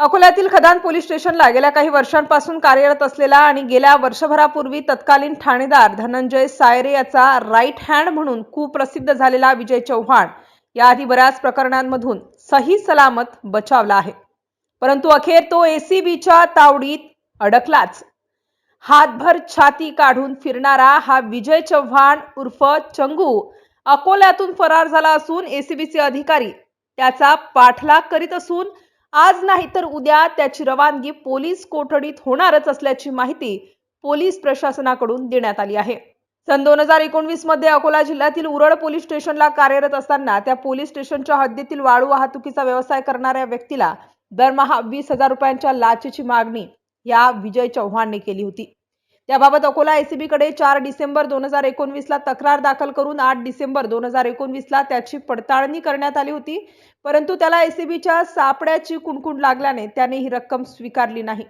अकोल्यातील खदान पोलीस स्टेशनला गेल्या काही वर्षांपासून कार्यरत असलेला आणि गेल्या वर्षभरापूर्वी तत्कालीन ठाणेदार धनंजय सायरे याचा राईट हँड म्हणून कुप्रसिद्ध झालेला विजय चव्हाण याआधी बऱ्याच प्रकरणांमधून सही सलामत बचावला आहे. परंतु अखेर तो एसीबीच्या तावडीत अडकलाच. हातभर छाती काढून फिरणारा हा विजय चव्हाण उर्फ चंगू अकोल्यातून फरार झाला असून एसीबीचे अधिकारी त्याचा पाठलाग करीत असून आज नाही तर उद्या त्याची रवानगी पोलीस कोठडीत होणारच असल्याची माहिती पोलीस प्रशासनाकडून देण्यात आली आहे. सन दोन हजार एकोणवीसमध्ये अकोला जिल्ह्यातील उरळ पोलीस स्टेशनला कार्यरत असताना त्या पोलीस स्टेशनच्या हद्दीतील वाळू वाहतुकीचा व्यवसाय करणाऱ्या व्यक्तीला दरमहा वीस हजार रुपयांच्या लाचेची मागणी या विजय चव्हाणने केली होती. त्याबाबत अकोला एसीबीकडे चार डिसेंबर दोन हजार एकोणवीसला तक्रार दाखल करून आठ डिसेंबर दोन हजार एकोणवीसला त्याची पडताळणी करण्यात आली होती. परंतु त्याला एसीबीच्या सापड्याची कुणकुण लागल्याने त्याने ही रक्कम स्वीकारली नाही.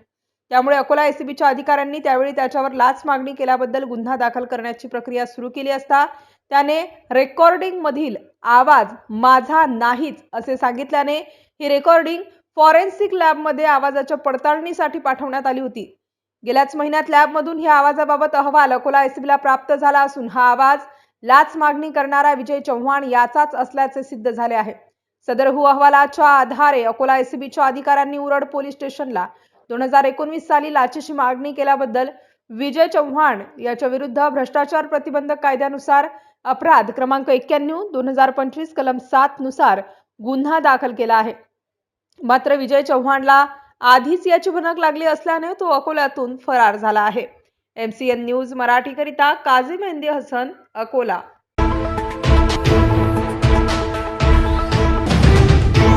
त्यामुळे अकोला एसीबीच्या अधिकाऱ्यांनी त्यावेळी त्याच्यावर लाच मागणी केल्याबद्दल गुन्हा दाखल करण्याची प्रक्रिया सुरू केली असता त्याने रेकॉर्डिंग मधील आवाज माझा नाहीच असे सांगितल्याने ही रेकॉर्डिंग फॉरेन्सिक लॅबमध्ये आवाजाच्या पडताळणीसाठी पाठवण्यात आली होती. गेल्याच महिन्यात लॅबमधून ह्या आवाजाबाबत अहवाल अकोला एसीबीला प्राप्त झाला असून हा आवाज लाच मागणी करणारा विजय चव्हाण याचाच असल्याचे सिद्ध झाले आहे. सदरहू अहवालाच्या आधारे अकोला एसीबीच्या अधिकाऱ्यांनी उरड पोलीस स्टेशनला दोन हजार एकोणवीस साली लाचेची मागणी केल्याबद्दल विजय चव्हाण याच्या विरुद्ध भ्रष्टाचार प्रतिबंधक कायद्यानुसार अपराध क्रमांक एक्क्याण्णव दोन हजार पंचवीस कलम सात नुसार गुन्हा दाखल केला आहे. मात्र विजय चव्हाणला आधीच याची भनक लागली असल्याने तो अकोल्यातून फरार झाला आहे. एमसीएन न्यूज मराठीकरिता काझी मेहंदी हसन अकोला.